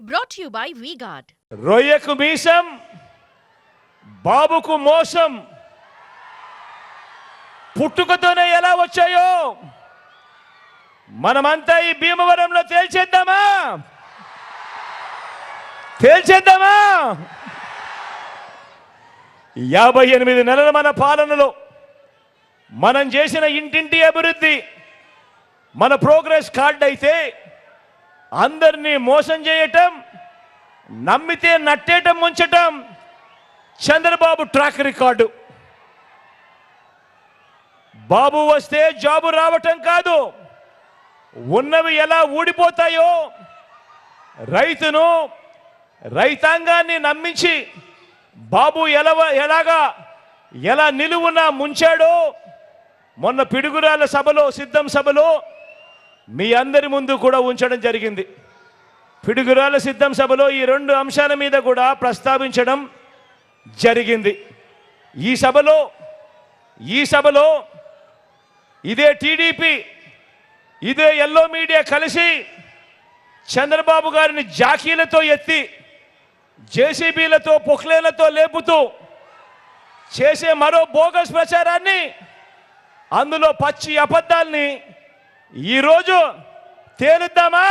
Brought you by V Guard రొయ్యకు మీసం బాబుకు మోసం. పుట్టుకతోనే ఎలా వచ్చాయో మనమంతా ఈ భీమవరంలో తేల్చేద్దామా? తేల్చేద్దామా? యాభై ఎనిమిది నెలల మన పాలనలో మనం చేసిన ఇంటింటి అభివృద్ధి మన ప్రోగ్రెస్ కార్డ్ అయితే అందరినీ మోసం చేయటం నమ్మితే నట్టేయటం ముంచటం చంద్రబాబు ట్రాక్ రికార్డు బాబు వస్తే జాబు రావటం కాదు ఉన్నవి ఎలా ఊడిపోతాయో రైతును రైతాంగాన్ని నమ్మించి బాబు ఎలా ఎలాగా ఎలా నిలువున ముంచాడో మొన్న పిడుగురాల సభలో సిద్ధం సభలో మీ అందరి ముందు కూడా ఉంచడం జరిగింది. పిడుగురాల సిద్ధం సభలో ఈ రెండు అంశాల మీద కూడా ప్రస్తావించడం జరిగింది. ఈ సభలో ఈ సభలో ఇదే టీడీపీ ఇదే ఎల్లో మీడియా కలిసి చంద్రబాబు గారిని జాకీలతో ఎత్తి జేసీబీలతో పొక్లేలతో లేపుతూ చేసే మరో బోగస్ ప్రచారాన్ని అందులో పచ్చి అబద్ధాల్ని ఈరోజు తేలుద్దామా?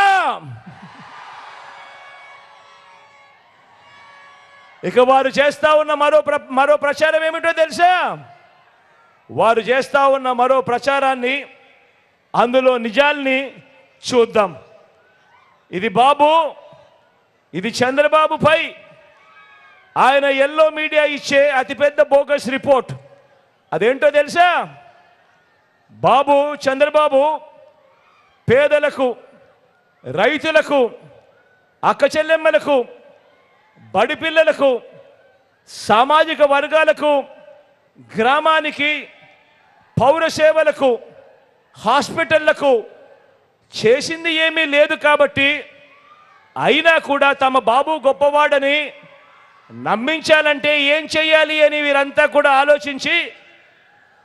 ఇక వారు చేస్తా ఉన్న మరో ప్ర మరో ప్రచారం ఏమిటో తెలుసా? వారు చేస్తా ఉన్న మరో ప్రచారాన్ని అందులో నిజాల్ని చూద్దాం. ఇది బాబు ఇది చంద్రబాబుపై ఆయన ఎల్లో మీడియా ఇచ్చే అతిపెద్ద బోగస్ రిపోర్ట్. అదేంటో తెలుసా? బాబు చంద్రబాబు పేదలకు రైతులకు అక్క చెల్లెమ్మలకు బడి పిల్లలకు సామాజిక వర్గాలకు గ్రామానికి పౌర సేవలకు హాస్పిటళ్ళకు చేసింది ఏమీ లేదు కాబట్టి అయినా కూడా తమ బాబు గొప్పవాడని నమ్మించాలంటే ఏం చెయ్యాలి అని వీరంతా కూడా ఆలోచించి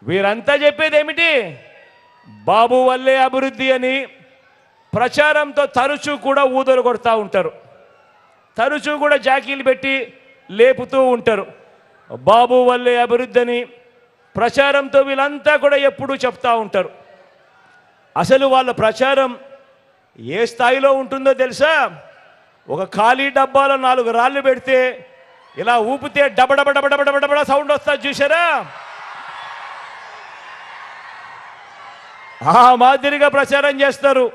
వీరంతా చెప్పేది ఏమిటి బాబు వల్లే అభివృద్ధి అని ప్రచారంతో తరచూ కూడా ఊదలు కొడతా ఉంటారు. తరచూ కూడా జాకీలు పెట్టి లేపుతూ ఉంటారు. బాబు వల్లే అభివృద్ధి అని ప్రచారంతో వీళ్ళంతా కూడా ఎప్పుడూ చెప్తా ఉంటారు. అసలు వాళ్ళ ప్రచారం ఏ స్థాయిలో ఉంటుందో తెలుసా? ఒక ఖాళీ డబ్బాలో నాలుగు రాళ్ళు పెడితే ఇలా ఊపితే డబడబ డబడబ డబడబడ సౌండ్ వస్తా చూసారా ఆ మాదిరిగా ప్రచారం చేస్తారు.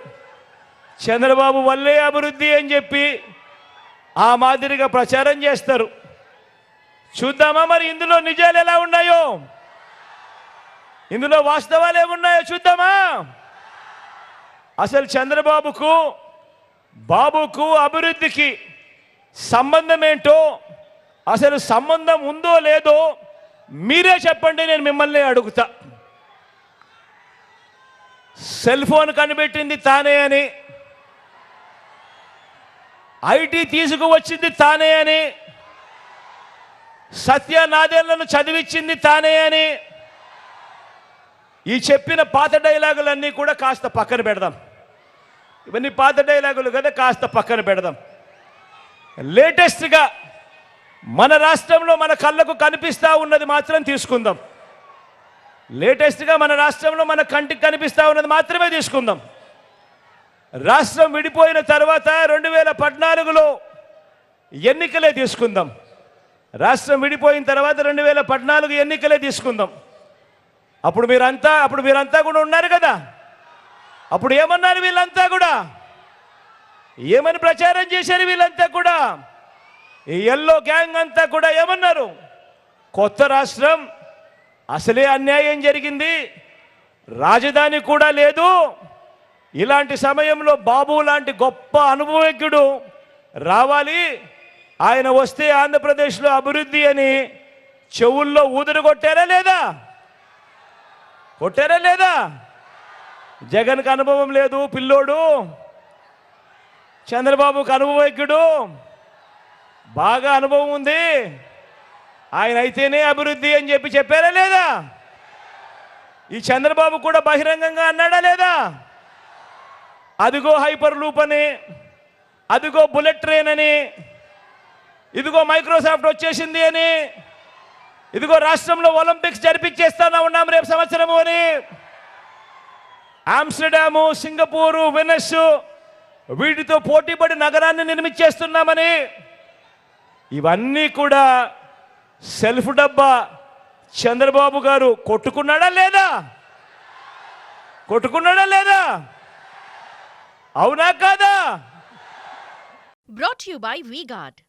చంద్రబాబు వల్లే అభివృద్ధి అని చెప్పి ఆ మాదిరిగా ప్రచారం చేస్తారు. చూద్దామా మరి ఇందులో నిజాలు ఎలా ఉన్నాయో? ఇందులో వాస్తవాలు ఏమున్నాయో చూద్దామా? అసలు చంద్రబాబుకు బాబుకు అభివృద్ధికి సంబంధం ఏంటో అసలు సంబంధం ఉందో లేదో మీరే చెప్పండి నేను మిమ్మల్ని అడుగుతా. సెల్ ఫోన్ కనిపెట్టింది తానే అని. ఐటీ తీసుకువచ్చింది తానే అని. సత్య నాదేళ్ళను చదివించింది తానే అని. ఈ చెప్పిన పాత డైలాగులన్నీ కూడా కాస్త పక్కన పెడదాం. ఇవన్నీ పాత డైలాగులు కదా కాస్త పక్కన పెడదాం. లేటెస్ట్గా మన రాష్ట్రంలో మన కళ్ళకు కనిపిస్తూ ఉన్నది మాత్రం తీసుకుందాం. లేటెస్ట్గా మన రాష్ట్రంలో మన కంటికి కనిపిస్తూ ఉన్నది మాత్రమే తీసుకుందాం. రాష్ట్రం విడిపోయిన తర్వాత రెండు వేల పద్నాలుగులో ఎన్నికలే తీసుకుందాం. రాష్ట్రం విడిపోయిన తర్వాత రెండు వేల పద్నాలుగు ఎన్నికలే తీసుకుందాం. అప్పుడు మీరంతా అప్పుడు మీరంతా కూడా ఉన్నారు కదా? అప్పుడు ఏమన్నారు వీళ్ళంతా కూడా? ఏమని ప్రచారం చేశారు వీళ్ళంతా కూడా? ఈ ఎల్లో గ్యాంగ్ అంతా కూడా ఏమన్నారు? కొత్త రాష్ట్రం అసలే అన్యాయం జరిగింది. రాజధాని కూడా లేదు. ఇలాంటి సమయంలో బాబు లాంటి గొప్ప అనుభవజ్ఞుడు రావాలి. ఆయన వస్తే ఆంధ్రప్రదేశ్లో అభివృద్ధి అని చెవుల్లో ఊదురు కొట్టారా లేదా? కొట్టారా లేదా? జగన్కి అనుభవం లేదు పిల్లోడు. చంద్రబాబుకు అనుభవజ్ఞుడు. బాగా అనుభవం ఉంది. ఆయన అయితేనే అభివృద్ధి అని చెప్పి చెప్పారా లేదా? ఈ చంద్రబాబు కూడా బహిరంగంగా అన్నాడా లేదా? అదిగో హైపర్ లూప్ అని అదిగో బుల్లెట్ ట్రైన్ అని ఇదిగో మైక్రోసాఫ్ట్ వచ్చేసింది అని ఇదిగో రాష్ట్రంలో ఒలింపిక్స్ జరిపించేస్తానా ఉన్నాం రేపు సంవత్సరము అని. ఆమ్స్టర్డాము సింగపూరు వెనస్ వీటితో పోటీపడి నగరాన్ని నిర్మించేస్తున్నామని. ఇవన్నీ కూడా సెల్ఫ్ డబ్బా చంద్రబాబు గారు కొట్టుకున్నాడా లేదా? కొట్టుకున్నాడా లేదా? అవునా కాదా? Brought you by V VGuard.